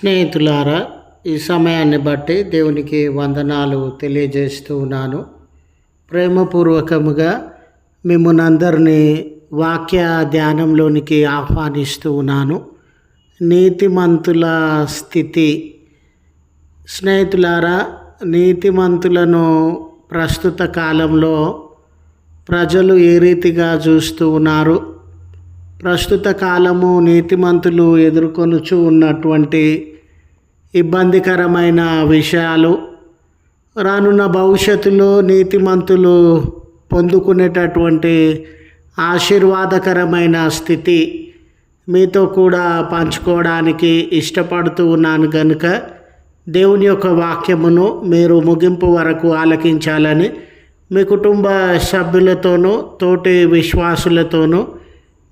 స్నేహితులారా ఈ సమయాన్ని బట్టి దేవునికి వందనాలు తెలియజేస్తూ ఉన్నాను. ప్రేమపూర్వకముగా మిమ్మల్ని అందరినీ వాక్య ధ్యానంలోనికి ఆహ్వానిస్తూ ఉన్నాను. నీతిమంతుల స్థితి. స్నేహితులారా నీతిమంతులను ప్రస్తుత కాలంలో ప్రజలు ఏ రీతిగా చూస్తూ ఉన్నారు? ప్రస్తుత కాలము నీతిమంతులు ఎదుర్కొనుచు ఉన్నటువంటి ఇబ్బందికరమైన విషయాలు రానున్న భవిష్యత్తులో నీతిమంతులు పొందుకునేటటువంటి ఆశీర్వాదకరమైన స్థితి మీతో కూడా పంచుకోవడానికి ఇష్టపడుతూ ఉన్నాను కనుక దేవుని యొక్క వాక్యమును మీరు ముగింపు వరకు ఆలకించాలని మీ కుటుంబ సభ్యులతోనూ తోటి విశ్వాసులతోనూ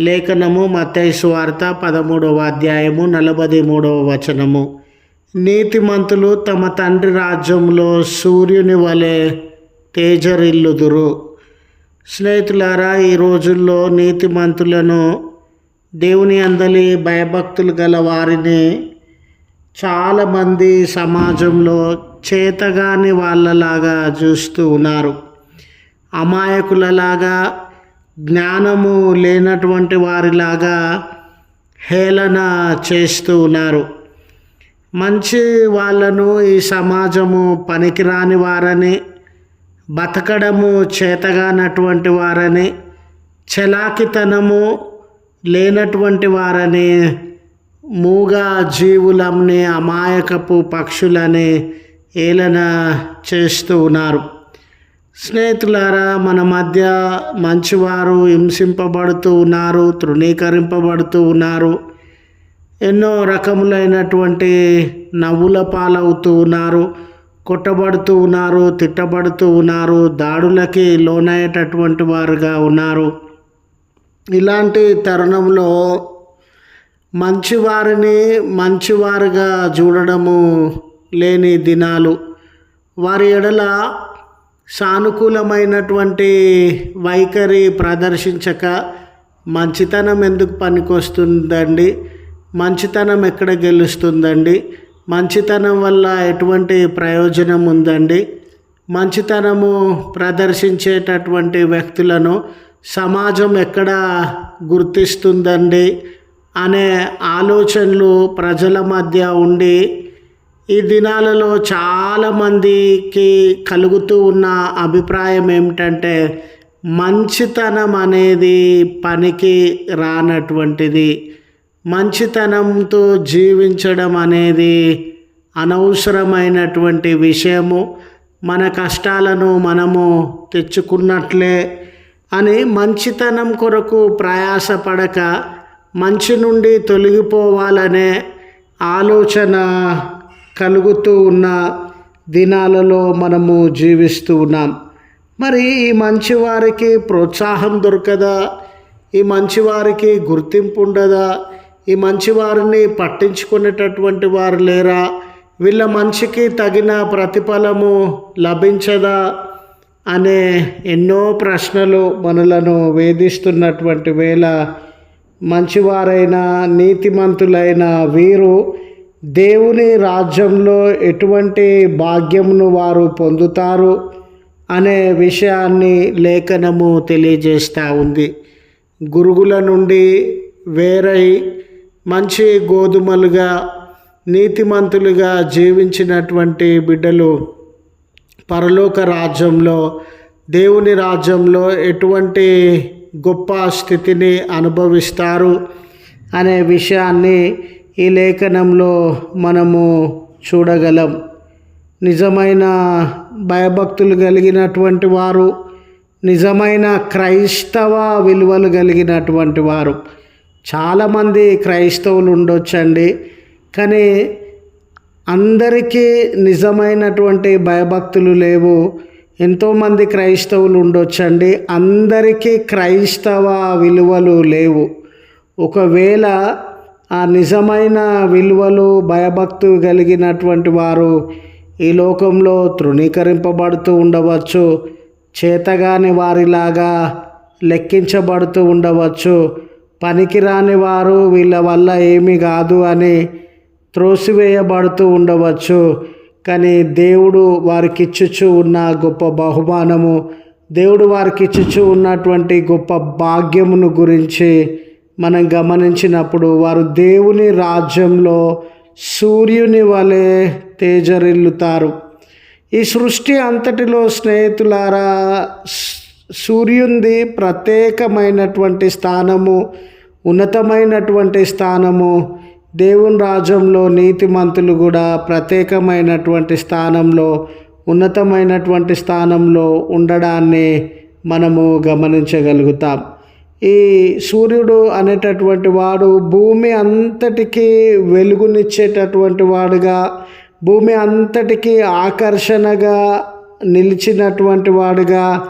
లేఖనము మత్తైసు వార్త పదమూడవ అధ్యాయము నలభై మూడవ వచనము. నీతిమంతులు తమ తండ్రి రాజ్యంలో సూర్యుని వలె తేజరిల్లుదురు. స్నేహితులారా ఈ రోజుల్లో నీతిమంతులను దేవుని అందలి భయభక్తులు గల వారిని చాలామంది సమాజంలో చేతగాని వాళ్ళలాగా చూస్తూ ఉన్నారు. అమాయకులలాగా జ్ఞానము లేనటువంటి వారిలాగా హేళన చేస్తూ ఉన్నారు. మంచి వాళ్ళను ఈ సమాజము పనికిరాని వారని బతకడము చేతగానటువంటి వారని చలాకితనము లేనటువంటి వారని మూగ జీవులంని అమాయకపు పక్షులని ఏలన చేస్తూ ఉన్నారు. స్నేహితులారా మన మధ్య మంచివారు హింసింపబడుతూ ఉన్నారు తృణీకరింపబడుతూ ఉన్నారు. ఎన్నో రకములైనటువంటి నవ్వుల పాలవుతూ ఉన్నారు కొట్టబడుతూ ఉన్నారు తిట్టబడుతూ ఉన్నారు దాడులకి లోనయ్యేటటువంటి వారుగా ఉన్నారు. ఇలాంటి తరుణంలో మంచివారిని మంచివారుగా చూడడము లేని దినాలు. వారి ఎడల సానుకూలమైనటువంటి వైఖరి ప్రదర్శించక మంచితనం ఎందుకు పనికొస్తుందండి? మంచితనం ఎక్కడ గెలుస్తుందండి? మంచితనం వల్ల ఎటువంటి ప్రయోజనం ఉందండి? మంచితనము ప్రదర్శించేటటువంటి వ్యక్తులను సమాజం ఎక్కడ గుర్తిస్తుందండి? అనే ఆలోచనలు ప్రజల మధ్య ఉండి ఈ దినాలలో చాలామందికి కలుగుతూ ఉన్న అభిప్రాయం ఏమిటంటే మంచితనం అనేది పనికి రానటువంటిది. మంచితనంతో జీవించడం అనేది అనవసరమైనటువంటి విషయము. మన కష్టాలను మనము తెచ్చుకున్నట్లే అని మంచితనం కొరకు ప్రయాసపడక మంచి నుండి తొలగిపోవాలనే ఆలోచన కలుగుతూ ఉన్న దినాలలో మనము జీవిస్తూ ఉన్నాం. మరి ఈ మంచివారికి ప్రోత్సాహం దొరకదా? ఈ మంచివారికి గుర్తింపు ఉండదా? ఈ మంచివారిని పట్టించుకునేటటువంటి వారు లేరా? వీళ్ళ మంచికి తగిన ప్రతిఫలము లభించదా? అనే ఎన్నో ప్రశ్నలు మనలను వేధిస్తున్నటువంటి వేళ మంచివారైన నీతిమంతులైన వీరు దేవుని రాజ్యంలో ఎటువంటి భాగ్యమును వారు పొందుతారు అనే విషయాన్ని లేఖనము తెలియజేస్తూ ఉంది. గురుగుల నుండి వేరై మంచి గోధుమలుగా నీతిమంతులుగా జీవించినటువంటి బిడ్డలు పరలోక రాజ్యంలో దేవుని రాజ్యంలో ఎటువంటి గొప్ప స్థితిని అనుభవిస్తారు అనే విషయాన్ని ఈ లేఖనంలో మనము చూడగలం. నిజమైన భయభక్తులు కలిగినటువంటి వారు నిజమైన క్రైస్తవ విలువలు కలిగినటువంటి వారు. చాలామంది క్రైస్తవులు ఉండొచ్చండి. కానీ అందరికీ నిజమైనటువంటి భయభక్తులు లేవు. ఎంతోమంది క్రైస్తవులు ఉండొచ్చండి. అందరికీ క్రైస్తవ విలువలు లేవు. ఒకవేళ ఆ నిజమైన విలువలు భయభక్తు కలిగినటువంటి వారు ఈ లోకంలో తృణీకరింపబడుతూ ఉండవచ్చు చేతగాని వారిలాగా లెక్కించబడుతూ ఉండవచ్చు. పనికిరాని వారు వీళ్ళ వల్ల ఏమీ కాదు అని త్రోసివేయబడుతూ ఉండవచ్చు. కానీ దేవుడు వారికి ఇచ్చుచు ఉన్న గొప్ప బహుమానము దేవుడు వారికి ఇచ్చుచు ఉన్నటువంటి గొప్ప భాగ్యమును గురించి మనం గమనించినప్పుడు వారు దేవుని రాజ్యంలో సూర్యుని వలె తేజరిల్లుతారు. ఈ సృష్టి అంతటిలో స్నేహితులారా సూర్యుంది ప్రత్యేకమైనటువంటి స్థానము ఉన్నతమైనటువంటి స్థానము దేవుని రాజ్యంలో నీతిమంతులు కూడా ప్రత్యేకమైనటువంటి స్థానంలో ఉన్నతమైనటువంటి స్థానంలో ఉండడాన్ని మనము గమనించగలుగుతాం. ఈ సూర్యుడు అనేటటువంటి వాడు భూమి అంతటికీ వెలుగునిచ్చేటటువంటి వాడుగా భూమి అంతటికీ ఆకర్షణగా నిలిచినటువంటి వాడుగా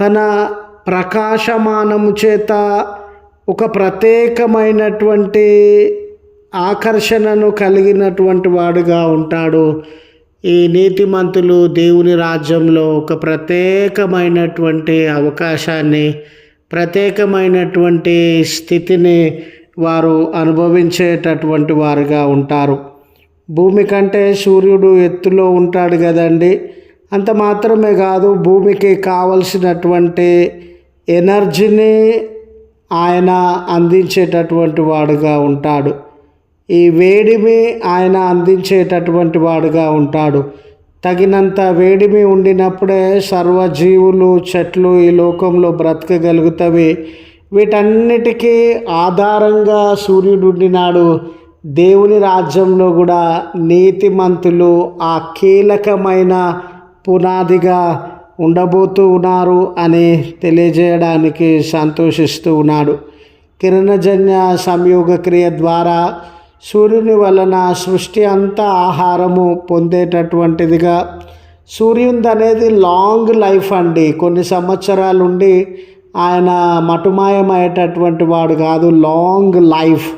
తన ప్రకాశమానము చేత ఒక ప్రత్యేకమైనటువంటి ఆకర్షణను కలిగినటువంటి వాడుగా ఉంటాడు. ఈ నీతిమంతులు దేవుని రాజ్యంలో ఒక ప్రత్యేకమైనటువంటి అవకాశాన్ని ప్రత్యేకమైనటువంటి స్థితిని వారు అనుభవించేటటువంటి వారుగా ఉంటారు. భూమి కంటే సూర్యుడు ఎత్తులో ఉంటాడు కదండి. అంత మాత్రమే కాదు భూమికి కావలసినటువంటి ఎనర్జీని ఆయన అందించేటటువంటి వాడుగా ఉంటాడు. ఈ వేడిమి ఆయన అందించేటటువంటి వాడుగా ఉంటాడు. తగినంత వేడిమి ఉండినప్పుడే సర్వజీవులు చెట్లు ఈ లోకంలో బ్రతకగలుగుతవి. వీటన్నిటికీ ఆధారంగా సూర్యుడు ఉండినాడు దేవుని రాజ్యంలో కూడా నీతిమంతులు ఆ కీలకమైన పునాదిగా ఉండబోతూ ఉన్నారు అని తెలియజేయడానికి సంతోషిస్తూ ఉన్నాడు. కిరణజన్య సంయోగ క్రియ ద్వారా సూర్యుని వలన సృష్టి అంతా ఆహారము పొందేటటువంటిదిగా సూర్యుని అనేది లాంగ్ లైఫ్ అండి. కొన్ని సంవత్సరాలుండి ఆయన మటుమాయమయ్యేటటువంటి వాడు కాదు లాంగ్ లైఫ్.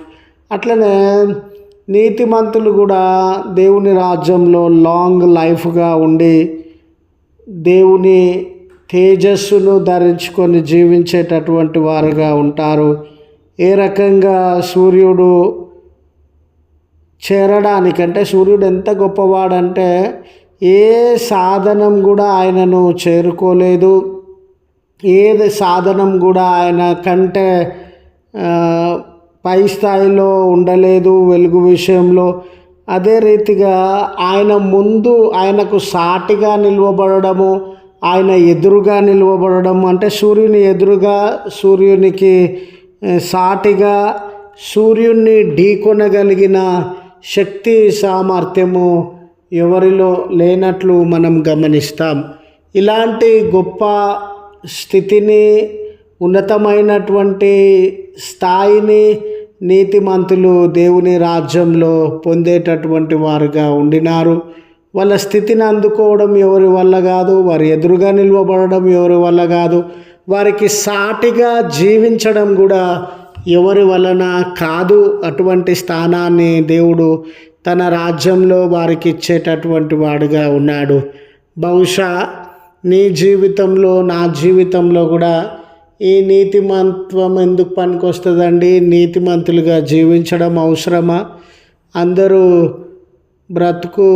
అట్లనే నీతిమంతులు కూడా దేవుని రాజ్యంలో లాంగ్ లైఫ్గా ఉండి దేవుని తేజస్సును ధరించుకొని జీవించేటటువంటి వారుగా ఉంటారు. ఏ రకంగా సూర్యుడు చేరడానికంటే సూర్యుడు ఎంత గొప్పవాడంటే ఏ సాధనం కూడా ఆయనను చేరుకోలేదు. ఏది సాధనం కూడా ఆయన కంటే పై స్థాయిలో ఉండలేదు వెలుగు విషయంలో. అదే రీతిగా ఆయన ముందు ఆయనకు సాటిగా నిలవబడము ఆయన ఎదురుగా నిలవబడడం అంటే సూర్యుని ఎదురుగా సూర్యునికి సాటిగా సూర్యుని ఢీకొనగలిగిన శక్తి సామర్థ్యము ఎవరిలో లేనట్లు మనం గమనిస్తాం. ఇలాంటి గొప్ప స్థితిని ఉన్నతమైనటువంటి స్థాయిని నీతిమంతులు దేవుని రాజ్యంలో పొందేటటువంటి వారుగా ఉండినారు. వాళ్ళ స్థితిని అందుకోవడం ఎవరి వల్ల కాదు వారి ఎదురుగా నిల్వబడడం ఎవరి వల్ల కాదు వారికి సాటిగా జీవించడం కూడా ఎవరి వలన కాదు అటువంటి స్థానాన్ని దేవుడు తన రాజ్యంలో వారికి ఇచ్చేటటువంటి వాడుగా ఉన్నాడు. బహుశా నీ జీవితంలో నా జీవితంలో కూడా ఈ నీతిమంత్వం ఎందుకు పనికొస్తుందండి? నీతిమంతులుగా జీవించడం అవసరమా? అందరూ బ్రతుకు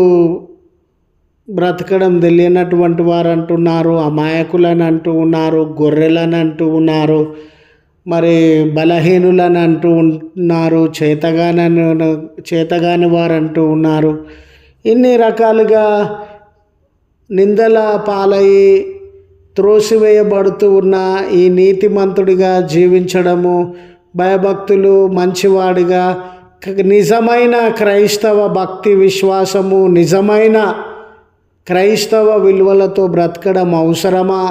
బ్రతకడం తెలియనటువంటి వారు అంటున్నారు అమాయకులని అంటూ ఉన్నారు గొర్రెలని అంటూ ఉన్నారు. మరి బలహీనులని అంటూ ఉన్నారు చేతగానని చేతగాని వారు అంటూ ఉన్నారు. ఇన్ని రకాలుగా నిందల పాలయ్యి త్రోసివేయబడుతూ ఉన్న ఈ నీతిమంతుడిగా జీవించడము భయభక్తులు మంచివాడిగా నిజమైన క్రైస్తవ భక్తి విశ్వాసము నిజమైన క్రైస్తవ విలువలతో బ్రతకడం అవసరమా?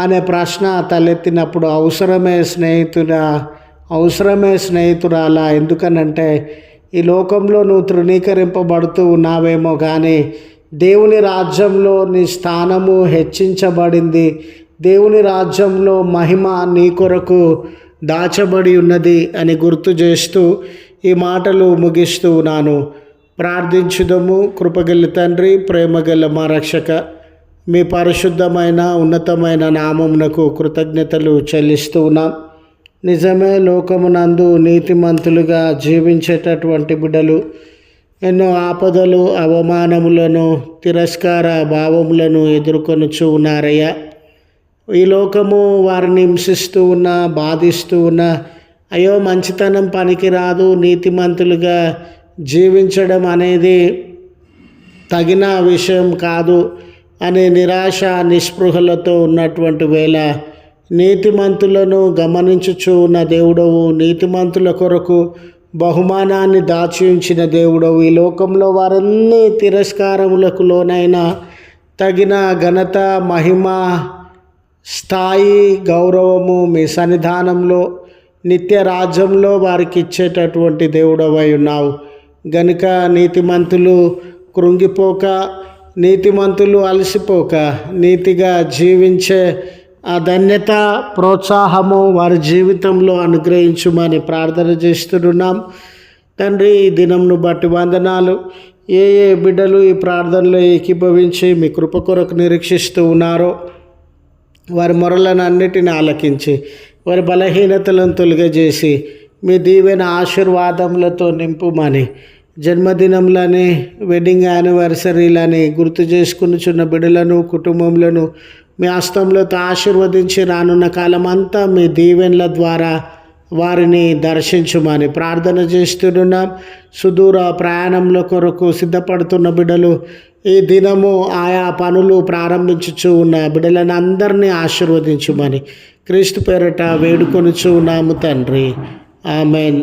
అనే ప్రశ్న తలెత్తినప్పుడు అవసరమే స్నేహితుడా అవసరమే స్నేహితురాలా ఎందుకనంటే ఈ లోకంలో నువ్వు తృణీకరింపబడుతూ ఉన్నావేమో కానీ దేవుని రాజ్యంలో నీ స్థానము హెచ్చించబడింది. దేవుని రాజ్యంలో మహిమ నీ కొరకు దాచబడి ఉన్నది అని గుర్తు చేస్తూ ఈ మాటలు ముగిస్తూ ఉన్నాను. ప్రార్థించుదము. కృపగల తండ్రి ప్రేమగల మా రక్షక మీ పరిశుద్ధమైన ఉన్నతమైన నామమునకు కృతజ్ఞతలు చెల్లిస్తూ ఉన్నాం. నిజమే లోకమునందు నీతిమంతులుగా జీవించేటటువంటి బిడ్డలు ఎన్నో ఆపదలు అవమానములను తిరస్కార భావములను ఎదుర్కొనుచు ఉన్నారయ్యా. ఈ లోకము వారిని హింసిస్తూ ఉన్న బాధిస్తూ ఉన్నా అయ్యో మంచితనం పనికిరాదు నీతిమంతులుగా జీవించడం అనేది తగిన విషయం కాదు. అనే నిరాశ నిస్పృహలతో ఉన్నటువంటి వేళ నీతిమంతులను గమనించుచు ఉన్న దేవుడవు నీతిమంతుల కొరకు బహుమానాన్ని దాచి ఉంచిన దేవుడవు. ఈ లోకంలో వారన్నీ తిరస్కారములకు లోనైన తగిన ఘనత మహిమ స్థాయి గౌరవము మీ సన్నిధానంలో నిత్య రాజ్యంలో వారికి ఇచ్చేటటువంటి దేవుడవై ఉన్నావు. గనుక నీతిమంతులు కృంగిపోక నీతిమంతులు అలసిపోక నీతిగా జీవించే ఆ ధన్యత ప్రోత్సాహము వారి జీవితంలో అనుగ్రహించుమని ప్రార్థన చేస్తున్నాం. తండ్రి ఈ దినంను బట్టి వందనాలు. ఏ ఏ బిడ్డలు ఈ ప్రార్థనలో ఏకీభవించి మీ కృప కొరకు నిరీక్షిస్తూ ఉన్నారో వారి మొరలను అన్నిటిని ఆలకించి వారి బలహీనతలను తొలగజేసి మీ దీవెన ఆశీర్వాదములతో నింపుమని జన్మదినంలని వెడ్డింగ్ యానివర్సరీలని గుర్తు చేసుకునిచున్న బిడ్డలను కుటుంబంలోను మీ హస్తంలతో ఆశీర్వదించి రానున్న కాలం అంతా మీ దీవెన్ల ద్వారా వారిని దర్శించుమని ప్రార్థన చేస్తున్నాం. సుదూర ప్రయాణంలో కొరకు సిద్ధపడుతున్న బిడ్డలు ఈ దినము ఆయా పనులు ప్రారంభించుచు ఉన్న బిడ్డలను అందరినీ ఆశీర్వదించుమని క్రీస్తు పేరట వేడుకొనుచు ఉన్నాము తండ్రి. ఆమెన్.